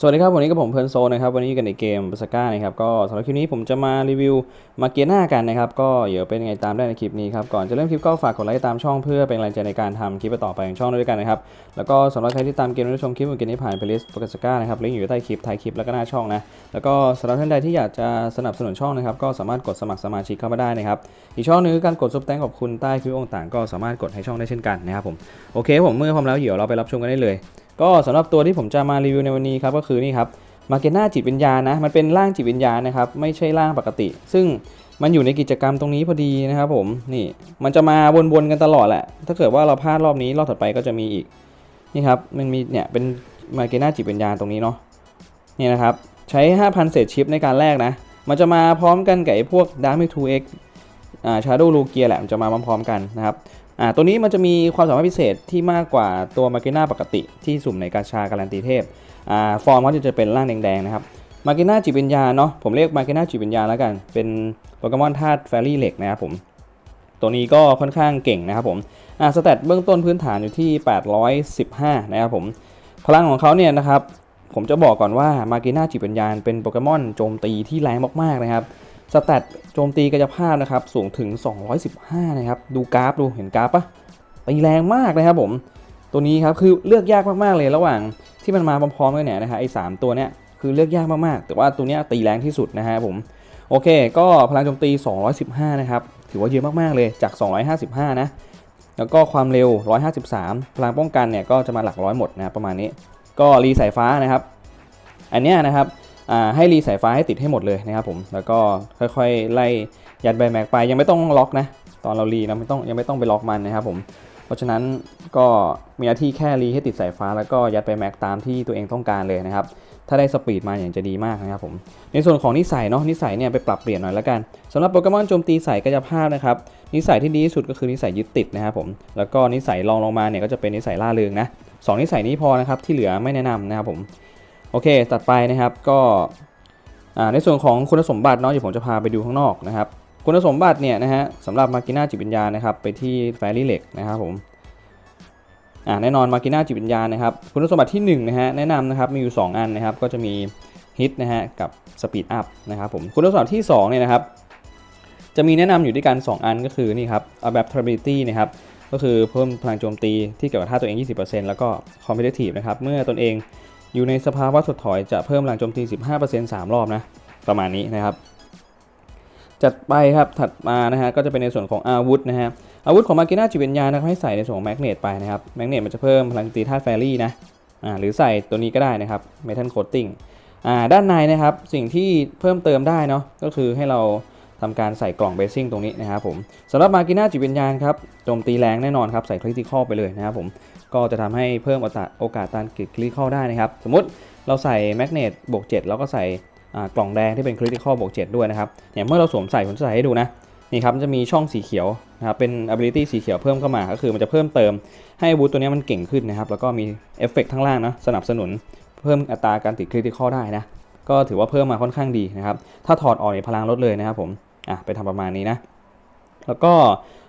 สวัสดีครับ วันนี้กับผมเพลิร์นโซนนะครับ วันนี้อยู่กันในเกมบาสก้านะครับ ก็สำหรับคลิปนี้ผมจะมารีวิวมาเกียร์หน้ากันนะครับ ก็เดี๋ยวเป็นไงตามได้ในคลิปนี้ครับ ก่อนจะเริ่มคลิปก็ฝากกดไลค์ตามช่องเพื่อเป็นกำลังใจในการทำคลิปต่อไปของช่องด้วยกันนะครับ แล้วก็สำหรับใครที่ตามเกมและชมคลิปของเกมนี้ผ่านเพลย์ลิสต์บาสก้านะครับลิงก์อยู่ใต้คลิปท้ายคลิปแล้วก็หน้าช่องนะ แล้วก็สำหรับท่านใดที่อยากจะสนับสนุนช่องนะครับ ก็สามารถกดสมัครสมาชิกเข้ามาได้นะครับ อีกช่องหนึงการกดซุปแตงขอบคุณใต้คลิปต่างๆก็สามารถกดให้ช่องได้เช่นกันนะครับผมโอเคผมเมื่อพร้อมแล้วเดี๋ยวเราไปรับชมกันได้เลย ก็สำหรับตัวที่ผมจะมารีวิวในวันนี้ครับก็คือนี่ครับมาเกน่าจิตวิญญาณนะมันเป็นร่างจิตวิญญาณนะครับไม่ใช่ร่างปกติ ซึ่งมันอยู่ในกิจกรรมตรงนี้พอดีนะครับผมนี่มันจะมาวนๆกันตลอดแหละ ถ้าเกิดว่าเราพลาดรอบนี้รอบถัดไปก็จะมีอีกนี่ครับมันมีเนี่ยเป็นมาเกน่าจิตวิญญาณตรงนี้เนาะนี่นะครับใช้ 5,000 เศษชิปในการแลกนะ มันจะมาพร้อมกันกับไอ้พวก Dark m e 2 X อ่า Shadow l u g i a แหละมันจะมาพร้อมๆกันนะครับ อ่าตัวนี้มันจะมีความสามารถพิเศษที่มากกว่าตัวมาเกน่าปกติที่สุ่มในกาชาการันตีเทพอ่าฟอร์มเขาจะเป็นร่างแดงๆนะครับมาเกน่าจิตวิญญาเนาะผมเรียกมาเกน่าจิตวิญญาแล้วกัน เป็นโปเกมอนธาตุแฟรี่เหล็กนะครับผมตัวนี้ก็ค่อนข้างเก่งนะครับผมอ่าสเตตเบื้องต้นพื้นฐานอยู่ที่ 815 นะครับผมพลังของเขาเนี่ยนะครับผมจะบอกก่อนว่ามาเกน่าจิตวิญญาเป็นโปเกมอนโจมตีที่แรงมากๆนะครับ สเตตโจมตีกายภาพนะครับสูงถึง 215 นะครับ ดูกราฟดูเห็นกราฟปะตีแรงมากนะครับผม ตัวนี้ครับคือเลือกยากมากๆเลยระหว่างที่มันมาพร้อมๆกันเนี่ยนะฮะไอ้สามตัวเนี้ยคือเลือกยากมากๆ แต่ว่าตัวเนี้ยตีแรงที่สุดนะฮะผม โอเค ก็พลังโจมตี 215 นะครับ ถือว่าเยอะมากๆเลยจาก 255 นะ แล้วก็ความเร็ว 153 พลังป้องกันเนี่ยก็จะมาหลักร้อยหมดนะประมาณนี้ ก็รีสายฟ้านะครับ อันเนี้ยนะครับ ให้รีสายฟ้าให้ติดให้หมดเลยนะครับผม แล้วก็ค่อยๆ ไล่ยัดใบแม็กไปยังไม่ต้องล็อกนะ ตอนเรารีนะไม่ต้องยังไม่ต้องไปล็อกมันนะครับผม เพราะฉะนั้นก็มีหน้าที่แค่รีให้ติดสายฟ้า แล้วก็ยัดไปแม็กตามที่ตัวเองต้องการเลยนะครับ ถ้าได้สปีดมาอย่างจะดีมากนะครับผม ในส่วนของนิสัยเนาะนิสัยเนี่ยไปปรับเปลี่ยนหน่อยละกันสำหรับโปเกมอนโจมตีสายกายภาพนะครับนิสัยที่ดีที่สุดก็คือนิสัยยึดติดนะครับผมแล้วก็นิสัยรองลงมาเนี่ยก็จะเป็นนิสัยล่าเริงนะสองนิสัยนี้พอนะครับที่เหลือไม่แนะนำนะครับผม อเคตัดไปนะครับก็ในส่วนของคุณสมบัติเนาะเดี๋ยวผมจะพาไปดูข้างนอกนะครับคุณสมบัติเนี่ยนะฮะสำหรับมากิน่าจิตวิญญาณนะครับไปที่แฟรี่เหล็กนะครับผมอ่าแน่นอนมากิน่าจิตวิญญาณนะครับคุณสมบัติที่1นะฮะแนะนำนะครับมีอยู่ 2 อันนะครับก็จะมีฮิตนะฮะกับสปีดอัพนะครับผมคุณสมบัติที่2เนี่ยนะครับจะมีแนะนำอยู่ด้วยกัน 2 อันก็คือนี่ครับ adaptability นะครับก็คือเพิ่มพลังโจมตีที่เกี่ยวกับท่าตัวเอง 20%แล้วก็ competitive นะครับเมื่อตนเอง อยู่ในสภาวะถดถอยจะเพิ่มพลังโจมตี 15% 3 รอบนะ ประมาณนี้นะครับ จัดไปครับถัดมานะฮะก็จะเป็นในส่วนของอาวุธนะฮะอาวุธของมากิน่าจิตวิญญานะครับให้ใส่ในส่วนของแมกเนตไปนะครับแมกเนตมันจะเพิ่มพลังตีธาตุแฟรี่นะอ่าหรือใส่ตัวนี้ก็ได้นะครับเมทัลโคตติ้งอ่าด้านในนะครับสิ่งที่เพิ่มเติมได้เนาะก็คือให้เรา ทำการใส่กล่องเบสซิ่งตรงนี้นะครับผมสำหรับมากิน่าจิตวิญญาณครับโจมตีแรงแน่นอนครับ ใส่คริติคอลไปเลยนะครับผมก็จะทำให้เพิ่มโอกาสโอกาสการกิดคริติคอลได้นะครับ สมมติเราใส่แมกเนตบวก7แล้วก็ใส่กล่องแดงที่เป็น critical บวก7ด้วยนะครับเนี่ยเมื่อเราสวมใส่ผมจะใส่ให้ดูนะนี่ครับจะมีช่องสีเขียวนะครับเป็น ability สีเขียวเพิ่มเข้ามา ก็คือมันจะเพิ่มเติมให้อาวุธตัวนี้มันเก่งขึ้นนะครับ แล้วก็มีเอฟเฟกต์ทั้งล่างนะสนับสนุนเพิ่มอัตราการติด critical ได้นะ ก็ถือว่าเพิ่มมาค่อนข้างดีนะครับ ถ้าถอดออกเนี่ยพลังลดเลยนะครับผม อะไปทำประมาณนี้นะ แล้วก็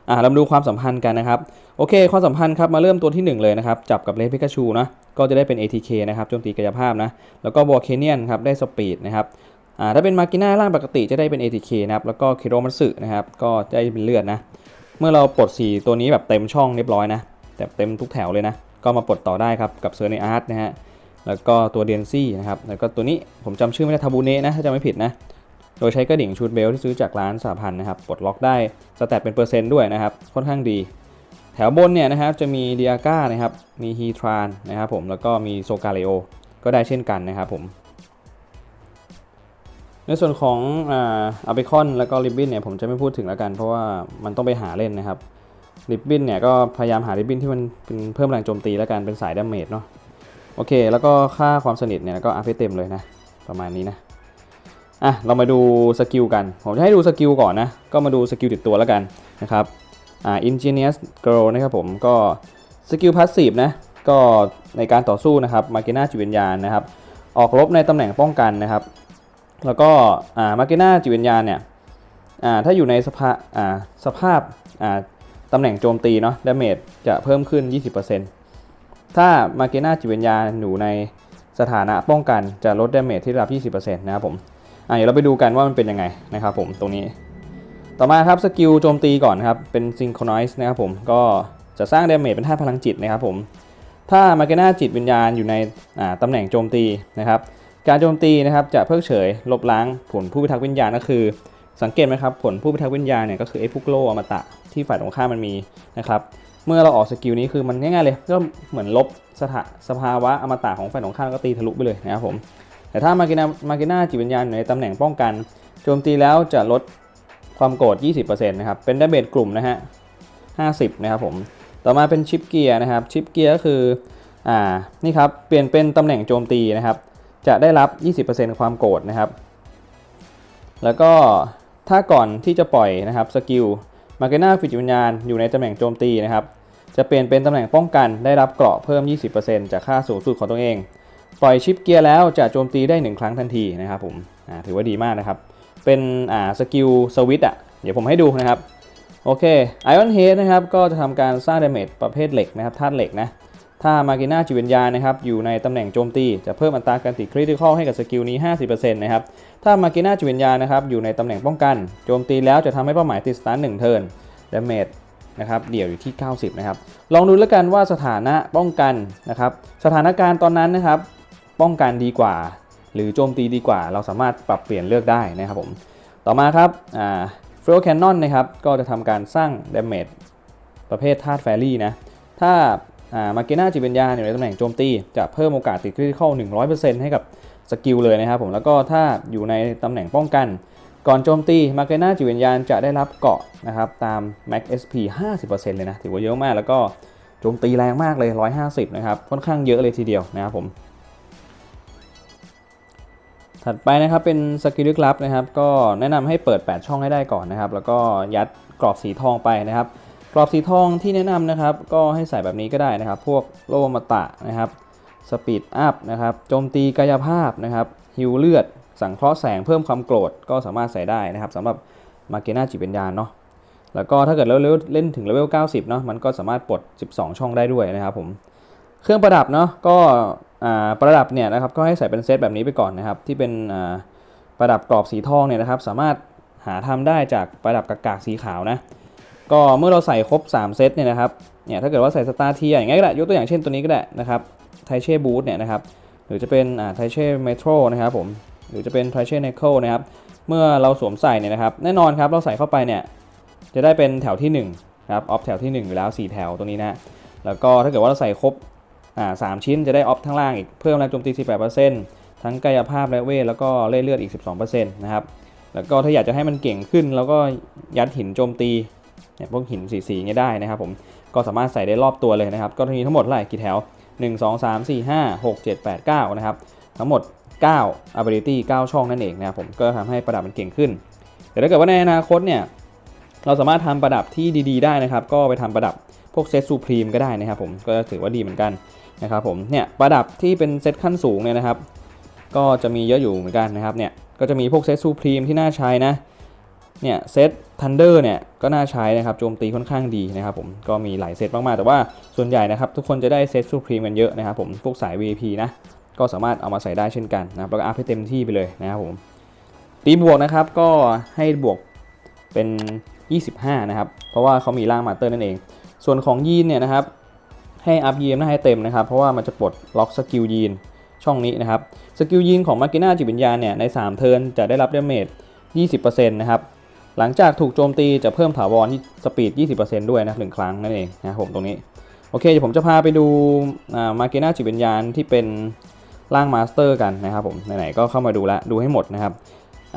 อ่าเรามาดูความสัมพันธ์กันนะครับ โอเค ความสัมพันธ์ครับมาเริ่มตัวที่ 1 เลยนะครับ จับกับเลพิกาชูนะก็จะได้เป็น ATK นะครับโจมตีกายภาพนะแล้วก็วอลเคเนียนครับได้สปีดนะครับอ่าถ้าเป็นมากิน่าร่างปกติจะได้เป็น ATK นะครับแล้วก็คิโรมัตสึนะครับก็จะได้เป็นเลือดนะเมื่อเราปลด 4 ตัวนี้แบบเต็มช่องเรียบร้อยนะแต่เต็มทุกแถวเลยนะก็มาปลดต่อได้ครับกับเซอร์ในอาร์ตนะฮะแล้วก็ตัวเดนซี่นะครับแล้วก็ตัวนี้ผมจำชื่อไม่ได้ทาบูเนะนะถ้าจำไม่ผิดนะ โดยใช้กระดิ่งชูดเบลที่ซื้อจากร้านสาพันนะครับปลดล็อกได้สแตทเป็นเปอร์เซ็นต์ด้วยนะครับค่อนข้างดี แถวบนเนี่ยนะครับจะมีเดียก้านะครับมีฮีทรานนะครับผมแล้วก็มีโซกาเลโอก็ได้เช่นกันนะครับผมในส่วนของอ่าอาเบคอนแล้วก็ริบบินเนี่ยผมจะไม่พูดถึงแล้วกัน เพราะว่ามันต้องไปหาเล่นนะครับริบบินเนี่ยก็พยายามหาริบบินที่มันเป็นเพิ่มแรงโจมตีแล้วกันเป็นสายดาเมจเนาะโอเค แล้วก็ค่าความสนิทเนี่ยก็อัพให้เต็มเลยนะ ประมาณนี้นะ อะเรามาดูสกิลกัน ผมจะให้ดูสกิลก่อนนะ ก็มาดูสกิลติดตัวแล้วกันนะครับอ่า ingenious girl นะครับผมก็สกิลพาสซีฟนะก็ในการต่อสู้นะครับมาเกน่าจิตวิญญาณนะครับ ออกรบในตำแหน่งป้องกันนะครับ แล้วก็อ่ามาเกน่าจิตวิญญาณเนี่ยอ่าถ้าอยู่ในสภาอ่าสภาพอ่าตำแหน่งโจมตีเนาะดาเมจจะเพิ่มขึ้น 20%ถ้ามาเกน่าจิตวิญญาณอยู่ในสถานะป้องกันจะลดดาเมจที่ระดับ 20%นะครับผม เดี๋ยวเราไปดูกันว่ามันเป็นยังไงนะครับผมตรงนี้ ต่อมาครับสกิลโจมตีก่อนครับเป็น Synchronize นะครับผมก็จะสร้างเดาเมจเป็นท่าพลังจิตนะครับผมถ้ามาเกน่าจิตวิญญาณอยู่ในตำแหน่งโจมตีนะครับการโจมตีนะครับจะเพิกเฉยลบล้างผลผู้พิทักษ์วิญญาณก็คือ สังเกตไหมครับผลผู้พิทักษ์วิญญาณเนี่ยก็คือไอ้พวกโลอมตะที่ฝ่ายตรงข้ามมันมีนะครับเมื่อเราออกสกิลนี้คือมันง่ายๆเลยก็เหมือนลบสถาสภาวะอมตะของฝ่ายตรงข้ามก็ตีทะลุไปเลยนะครับผม แต่ถ้ามาเกน่ามาเกน่าจิตวิญญาณอยู่ในตำแหน่งป้องกันโจมตีแล้วจะลดความโกรธ 20%นะครับ เป็นดาเมจกลุ่มนะฮะ 50 นะครับผม ต่อมาเป็นชิปเกียร์นะครับ ชิปเกียร์ก็คือ อ่า นี่ครับ เปลี่ยนเป็นตำแหน่งโจมตีนะครับ จะได้รับ 20%ความโกรธนะครับ แล้วก็ถ้าก่อนที่จะปล่อยนะครับสกิลมาเกน่าฟิจิวิญญาณอยู่ในตำแหน่งโจมตีนะครับ จะเปลี่ยนเป็นตำแหน่งป้องกันได้รับเกราะเพิ่ม 20%จากค่าสูงสุดของตัวเอง ปล่อยชิปเกียร์แล้วจะโจมตีได้ 1 ครั้งทันทีนะครับผมถือว่าดีมากนะครับ เป็นสกิลสวิตอะเดี๋ยวผมให้ดูนะครับ โอเคไอออนเฮดนะครับก็จะทำการสร้างดาเมจประเภทเหล็กนะครับธาตุเหล็กนะถ้ามากิน่าจิวิญญาณนะครับอยู่ในตำแหน่งโจมตี จะเพิ่มอัตราการติดคริติคอลให้กับสกิลนี้ 50%นะครับถ้ามากิน่าจิวิญญาณนะครับอยู่ในตำแหน่งป้องกันโจมตีแล้วจะทำให้เป้าหมายติดสตาร์ท1เทิร์นดาเมจนะครับเดี่ยวอยู่ที่ 90 นะครับ ลองดูแล้วกันว่าสถานะป้องกันนะครับ สถานการณ์ตอนนั้นนะครับ ป้องกันดีกว่า หรือโจมตีดีกว่า เราสามารถปรับเปลี่ยนเลือกได้นะครับผมต่อมาครับอ่าเฟลแคนนอนนะครับก็จะทำการสร้างเดเมจประเภทธาตุแฟรี่นะถ้ามาเกน่าจิตวิญญาอยู่ในตำแหน่งโจมตีจะเพิ่มโอกาสติดคริติคอล100%ให้กับสกิลเลยนะครับผมแล้วก็ถ้าอยู่ในตำแหน่งป้องกันก่อนโจมตีมาเกน่าจิตวิญญาณจะได้รับเกาะนะครับตาม Max SP 50%เลยนะถือว่าเยอะมากแล้วก็โจมตีแรงมากเลย 150 นะครับ ค่อนข้างเยอะเลยทีเดียวนะครับผม ถัดไปนะครับเป็นสกิลลึกลับนะครับ ก็แนะนำให้เปิด 8 ช่องให้ได้ก่อนนะครับ แล้วก็ยัดกรอบสีทองไปนะครับ กรอบสีทองที่แนะนำนะครับ ก็ให้ใส่แบบนี้ก็ได้นะครับ พวกโลมาตะนะครับสปีดอัพนะครับโจมตีกายภาพนะครับฮิวเลือด สังเคราะห์แสงเพิ่มความโกรธก็สามารถใส่ได้นะครับสำหรับมาเกน่าจิตวิญญาณเนาะแล้วก็ถ้าเกิดเราเล่นถึงเลเวล 90 เนาะมันก็สามารถปลด 12 ช่องได้ด้วยนะครับผม เครื่องประดับเนาะก็ ประดับเนี่ยนะครับก็ให้ใส่เป็นเซตแบบนี้ไปก่อนนะครับ ที่เป็นประดับกรอบสีทองเนี่ยนะครับ สามารถหาทำได้จากประดับกากากสีขาวนะก็เมื่อเราใส่ครบ 3 เซตเนี่ยนะครับเนี่ยถ้าเกิดว่าใส่สตาร์เทียอย่างเงี้ยก็ได้ยกตัวอย่างเช่นตัวนี้ก็ได้นะครับไทเช่บูทเนี่ยนะครับหรือจะเป็นไทเช่เมโทรนะครับผมหรือจะเป็นไทเช่เนเคิลนะครับเมื่อเราสวมใส่เนี่ยนะครับแน่นอนครับเราใส่เข้าไปเนี่ยจะได้เป็นแถวที่1นะครับออฟแถวที่ 1 อยู่แล้ว 4 แถวตรงนี้นะแล้วก็ถ้าเกิดว่าเราใส่ครบ สามชิ้นจะได้ออฟทั้งล่างอีกเพิ่มแรงโจมตี 18%ทั้งกายภาพและเวทแล้วก็เล่เลือดอีก 12%นะครับแล้วก็ถ้าอยากจะให้มันเก่งขึ้น แล้วก็ยัดหินโจมตีเนี่ยพวกหินสีๆเงี้ยได้นะครับผมก็สามารถใส่ได้รอบตัวเลยนะครับ ก็มีทั้งหมดเท่าไหร่กี่แถว 1 2 3 4 5 6 7 8 9 นะครับ ทั้งหมด 9 ability 9 ช่องนั่นเองนะครับผมก็ทำให้ประดับมันเก่งขึ้น แต่ถ้าเกิดว่าในอนาคตเนี่ยเราสามารถทำประดับที่ดีๆ ได้นะครับ ก็ไปทำประดับพวกเซตซูพรีมก็ได้นะครับผมก็ถือว่าดีเหมือนกัน นะครับผมเนี่ยประดับที่เป็นเซตขั้นสูงเนี่ยนะครับ ก็จะมีเยอะอยู่เหมือนกันนะครับเนี่ยก็จะมีพวกเซตซูพรีมที่น่าใช้นะเนี่ยเซตทันเดอร์เนี่ยก็น่าใช้นะครับโจมตีค่อนข้างดีนะครับผมก็มีหลายเซตมากๆ แต่ว่าส่วนใหญ่นะครับทุกคนจะได้เซตซูพรีมกันเยอะนะครับผมพวกสาย VIP นะก็สามารถเอามาใส่ได้เช่นกันนะครับแล้วก็อัพให้เต็มที่ไปเลยนะครับผมตีบวกนะครับก็ให้บวกเป็น 25 นะครับ เพราะว่าเขามีร่างมาเตอร์นั่นเอง ส่วนของยีนเนี่ยนะครับ ให้อัพยีนให้เต็มนะครับ เพราะว่ามันจะปลดล็อกสกิลยีนช่องนี้นะครับ สกิลยีนของมากิน่าจิตวิญญาณเนี่ยใน 3 เทิร์นจะได้รับเดาเมจ20%นะครับ หลังจากถูกโจมตีจะเพิ่มถาวรที่สปีด 20%ด้วยนะหนึ่งครั้งนั่นเองนะผมตรงนี้ โอเคเดี๋ยวผมจะพาไปดูมากิน่าจิตวิญญาณที่เป็นร่างมาสเตอร์กันนะครับผมไหนๆก็เข้ามาดูแล้วดูให้หมดนะครับ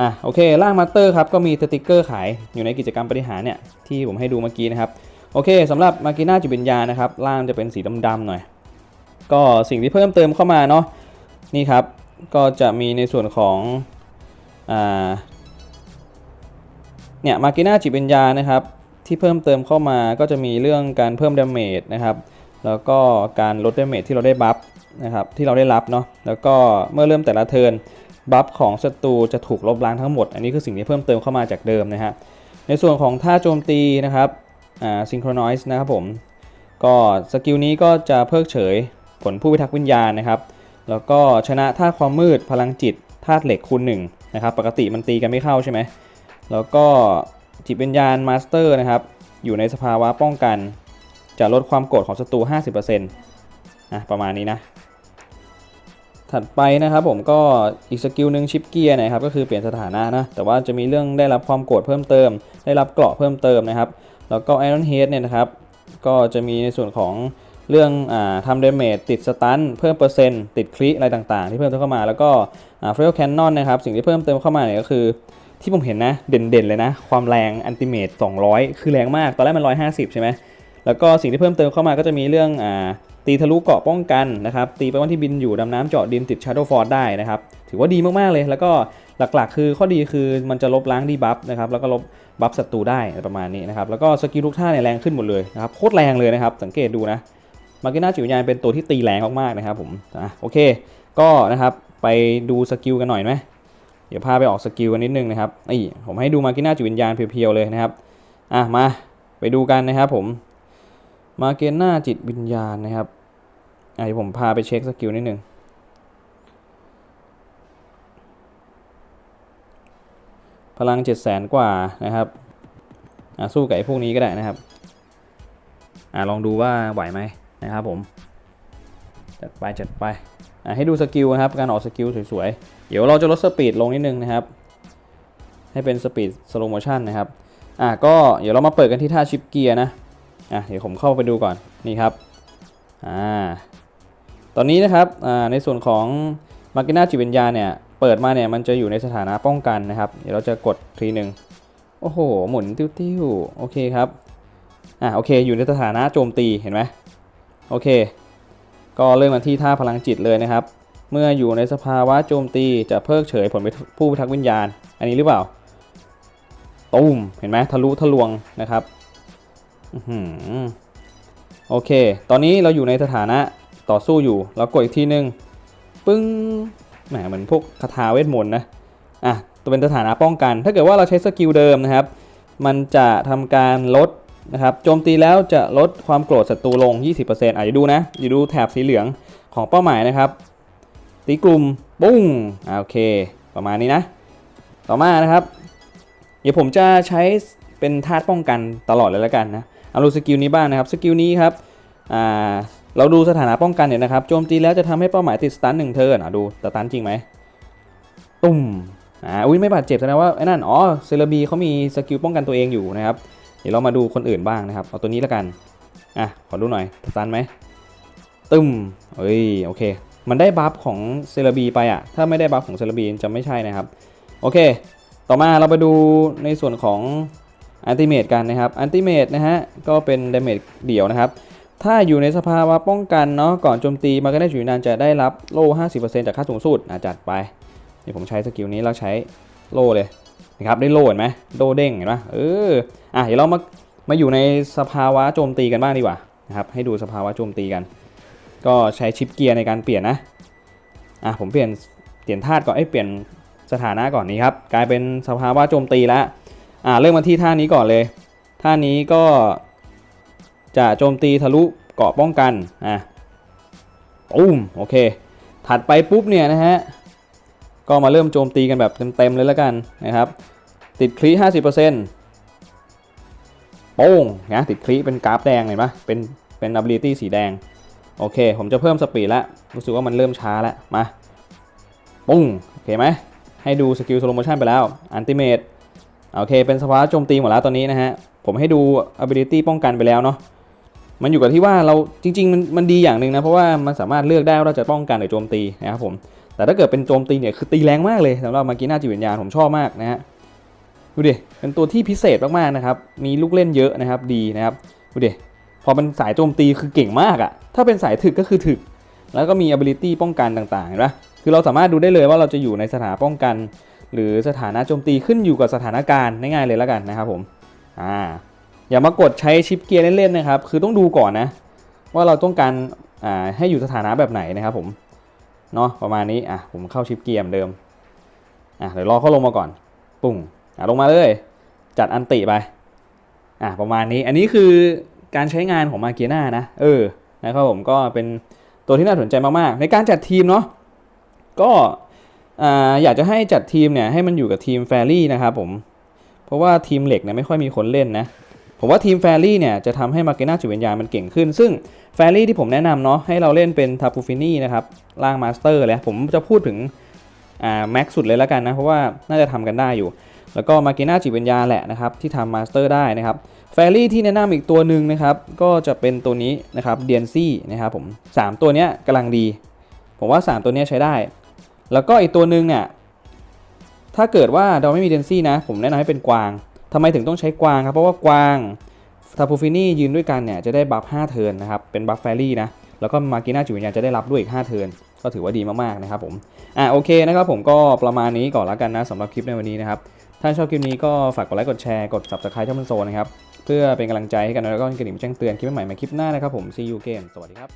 อะโอเคร่างมาสเตอร์ครับก็มีสติกเกอร์ขายอยู่ในกิจกรรมบริหารเนี่ยที่ผมให้ดูเมื่อกี้นะครับ โอเคสำหรับมากิน่าจิตวิญญานะครับล่างจะเป็นสีดำๆหน่อย ก็สิ่งที่เพิ่มเติมเข้ามาเนาะนี่ครับก็จะมีในส่วนของอเนี่ยมากิน่าจิตวิญญานะครับที่เพิ่มเติมเข้ามาก็จะมีเรื่องการเพิ่มดาเมจนะครับแล้วก็การลดดาเมจที่เราได้บัฟนะครับที่เราได้รับเนาะแล้วก็เมื่อเริ่มแต่ละเทิร์นบัฟของศัตรูจะถูกลบล้างทั้งหมด อันนี้คือสิ่งที่เพิ่มเติมเข้ามาจากเดิมนะฮะในส่วนของท่าโจมตีนะครับ อ่า synchronize นะครับผมก็สกิลนี้ก็จะเพิกเฉยผลผู้พิทักษ์วิญญาณนะครับ แล้วก็ชนะธาตุความมืดพลังจิตธาตุเหล็กคูณหนึ่งนะครับ ปกติมันตีกันไม่เข้าใช่ไหม แล้วก็จิตวิญญาณมาสเตอร์นะครับ อยู่ในสภาวะป้องกัน จะลดความโกรธของศัตรู 50%นะประมาณนี้นะ ถัดไปนะครับผมก็อีกสกิลหนึ่งชิปเกียร์นะครับ ก็คือเปลี่ยนสถานะนะ แต่ว่าจะมีเรื่องได้รับความโกรธเพิ่มเติม ได้รับเกราะเพิ่มเติมนะครับ แล้วก็ไอรอนเฮดเนี่ยนะครับ ก็จะมีในส่วนของเรื่องอทำเดเมจติดสตันเพิ่มเปอร์เซ็นต์ติดคลิอะไรต่างๆ ที่เพิ่มเติมเข้ามาแล้วก็เฟรลแคนนอนนะครับ สิ่งที่เพิ่มเติมเข้ามาเนี่ยก็คือที่ผมเห็นนะ เด่นๆเลยนะ ความแรงอันติเมต200 คือแรงมาก ตอนแรกมัน 150 ใช่ไหมแล้วก็สิ่งที่เพิ่มเติมเข้ามาก็จะมีเรื่องอตีทะลุเกาะป้องกันนะครับ ตีไปวันที่บินอยู่ดำน้ำเจาะดินติด Shadow Force ได้นะครับ ถือว่าดีมากๆเลย แล้วก็หลักๆ คือข้อดีคือมันจะลบล้างดีบัฟนะครับ แล้วก็ลบ บัฟศัตรูได้ประมาณนี้นะครับแล้วก็สกิลทุกท่าเนี่ยแรงขึ้นหมดเลยนะครับโคตรแรงเลยนะครับ สังเกตดูนะมาร์กิน่าจิ๋ววิญญาณเป็นตัวที่ตีแรงมากๆนะครับผมอะโอเค ก็นะครับไปดูสกิลกันหน่อยไหมเดี๋ยวพาไปออกสกิลกันนิดนึงนะครับนี่ผมให้ดูมาร์กิน่าจิ๋ววิญญาณเพียวๆเลยนะครับอะมาไปดูกันนะครับผมมาเกน่าจิตวิญญาณนะครับอะเดี๋ยวผมพาไปเช็คสกิลนิดนึง พลัง 7 0 0 0 0 กว่านะครับสู้กับไอ้พวกนี้ก็ได้นะครับอลองดูว่าไหวไหมนะครับผม จัดไปจัดไป ให้ดูสกิลนะครับการออกสกิลสวยๆ เดี๋ยวเราจะลดสปีดลงนิดนึงนะครับ ให้เป็นสปีดสโลโมชันนะครับ อ่าก็เดี๋ยวเรามาเปิดกันที่ท่าชิปเกียร์นะ อะเดี๋ยวผมเข้าไปดูก่อนนี่ครับ อ่า ตอนนี้นะครับ อ่าในส่วนของมาร์กิน่าจิตวิญญาเนี่ย เปิดมาเนี่ยมันจะอยู่ในสถานะป้องกันนะครับ เดี๋ยวเราจะกดทีหนึ่งโอ้โห หมุนติ้วๆโอเคครับ อะโอเค อยู่ในสถานะโจมตีเห็นไหมโอเค ก็เริ่มมาที่ท่าพลังจิตเลยนะครับ เมื่ออยู่ในสภาวะโจมตีจะเพิกเฉยผลผู้พิทักษ์วิญญาณ อันนี้หรือเปล่าตุ้มเห็นไหมทะลุทะลวงนะครับอื้อหือโอเค ตอนนี้เราอยู่ในสถานะต่อสู้อยู่ เรากดอีกทีนึง ปึ้ง แหมเหมือนพวกคาถาเวทมนต์นะอะตัวเป็นสถานะป้องกัน ถ้าเกิดว่าเราใช้สกิลเดิมนะครับ มันจะทำการลดนะครับโจมตีแล้วจะลดความโกรธศัตรูลง 20%อะอย่าดูนะอย่าดูแถบสีเหลืองของเป้าหมายนะครับตีกลุ่มปุ้งอ่าโอเค ประมาณนี้นะ ต่อมานะครับ เดี๋ยวผมจะใช้เป็นธาตุป้องกันตลอดเลยแล้วกันนะเอาดูสกิลนี้บ้างนะครับสกิลนี้ครับอ่า เราดูสถานะป้องกันเนี่ยนะครับโจมตีแล้วจะทำให้เป้าหมายติดสตันหนึ่งเทิร์นอะดูสตันจริงไหมตุ่มอ่าอุ้ยไม่บาดเจ็บแสดงว่าไอ้นั่นอ๋อเซเลบีเขามีสกิลป้องกันตัวเองอยู่นะครับเดี๋ยวเรามาดูคนอื่นบ้างนะครับเอาตัวนี้แล้วกันอะขอดูหน่อยสตันไหมตึมเอ้ยโอเค มันได้บัฟของเซเลบีไปอะถ้าไม่ได้บัฟของเซเลบีจะไม่ใช่นะครับโอเค ต่อมาเราไปดูในส่วนของอันติเมตกันนะครับอันติเมตนะฮะก็เป็นดาเมจเดี่ยวนะครับ ถ้าอยู่ในสภาวะป้องกันเนาะก่อนโจมตีมันก็ได้อยู่นานจะได้รับโล่ 50%จากค่าสูงสุดอะจัดไปเดี๋ยวผมใช้สกิลนี้แล้วใช้โล่เลยนะครับได้โล่เห็นไหมโล่เด้งเห็นไหมเอออะเดี๋ยวเรามามาอยู่ในสภาวะโจมตีกันบ้างดีกว่านะครับให้ดูสภาวะโจมตีกัน ก็ใช้ชิปเกียร์ในการเปลี่ยนนะอะผมเปลี่ยนเปลี่ยนธาตุก่อนเอ้เปลี่ยนสถานะก่อนนี้ครับกลายเป็นสภาวะโจมตีแล้วอ่าเริ่มมาที่ท่านี้ก่อนเลยท่านี้ก็ จะโจมตีทะลุเกาะป้องกันอะตุ้มโอเค ถัดไปปุ๊บเนี่ยนะฮะก็มาเริ่มโจมตีกันแบบเต็มๆเลยแล้วกันนะครับ ติดคลี50%โป้งนะติดคลีเป็นกราฟแดงเห็นปะเป็นเป็น ability สีแดง โอเค ผมจะเพิ่มสปีดล้วรู้สึกว่ามันเริ่มช้าแล้วมาปุ้งโอเคไหมให้ดูสกิลสโลโมชันไปแล้วอันติเมตโอเค เป็นสภาวะโจมตีหมดแล้วตอนนี้นะฮะ ผมให้ดู ability ป้องกันไปแล้วเนาะ มันอยู่กับที่ว่าเราจริงๆมันมันดีอย่างหนึ่งนะเพราะว่ามันสามารถเลือกได้ว่าเราจะป้องกันหรือโจมตีนะครับผมแต่ถ้าเกิดเป็นโจมตีเนี่ยคือตีแรงมากเลยสำหรับมากิน่าจิตวิญญาณผมชอบมากนะฮะดูดิเป็นตัวที่พิเศษมากๆนะครับมีลูกเล่นเยอะนะครับดีนะครับดูดิพอเป็นสายโจมตีคือเก่งมากอะถ้าเป็นสายถึกก็คือถึก แล้วก็มี ability ป้องกันต่างๆเห็นปะคือเราสามารถดูได้เลยว่าเราจะอยู่ในสถานะป้องกัน หรือสถานะโจมตีขึ้นอยู่กับสถานการณ์ง่ายๆเลยแล้วกันนะครับผมอ่า อย่ามากดใช้ชิปเกียร์เล่นๆนะครับ คือต้องดูก่อนนะ ว่าเราต้องการอ่าให้อยู่สถานะแบบไหนนะครับผม เนาะประมาณนี้อะผมเข้าชิปเกียร์เหมือนเดิมอะเดี๋ยวรอเขาลงมาก่อน ปุ้งอะลงมาเลย จัดอันติไปอะประมาณนี้อันนี้คือการใช้งานของมาเกียนานะ เออนะครับผมก็เป็นตัวที่น่าสนใจมากๆ ในการจัดทีมเนาะก็อ่าอยากจะให้จัดทีมเนี่ยให้มันอยู่กับทีมแฟรี่นะครับผม เพราะว่าทีมเหล็กเนี่ยไม่ค่อยมีคนเล่นนะ ผมว่าทีมแฟรี่เนี่ยจะทำให้มาเกน่าจิตวิญญามันเก่งขึ้น ซึ่งแฟรี่ที่ผมแนะนำเนาะให้เราเล่นเป็นทาปูฟินี่นะครับล่างมาสเตอร์เลยผมจะพูดถึงอ่าแม็กสุดเลยแล้วกันนะ เพราะว่าน่าจะทำกันได้อยู่ แล้วก็มาเกน่าจิตวิญญาแหละนะครับที่ทำมาสเตอร์ได้นะครับแฟรี่ที่แนะนำอีกตัวหนึ่งนะครับก็จะเป็นตัวนี้นะครับเดียนซี่นะครับผมสามตัวเนี้ยกำลังดี ผมว่า 3 ตัวเนี้ยใช้ได้ แล้วก็อีกตัวหนึ่งเนี่ยถ้าเกิดว่าเราไม่มีเดนซี่นะ ผมแนะนำให้เป็นกวาง ทำไมถึงต้องใช้กวางครับ เพราะว่ากวางทาปูฟินี่ยืนด้วยกันเนี่ยจะได้บัฟ5เทิร์นนะครับ เป็นบัฟแฟรี่นะ แล้วก็มากิน่าจิตวิญญาณจะได้รับด้วยอีก5เทิร์นก็ถือว่าดีมากๆนะครับผม อะโอเคนะครับผมก็ประมาณนี้ก่อนละกันนะสำหรับคลิปในวันนี้นะครับ ถ้าชอบคลิปนี้ก็ฝากกดไลค์กดแชร์กด subscribe ช่องมันโซนะครับ เพื่อเป็นกำลังใจให้กันแล้วก็กระดิ่งแจ้งเตือนคลิปใหม่ๆมาคลิปหน้านะครับผม see you again สวัสดีครับ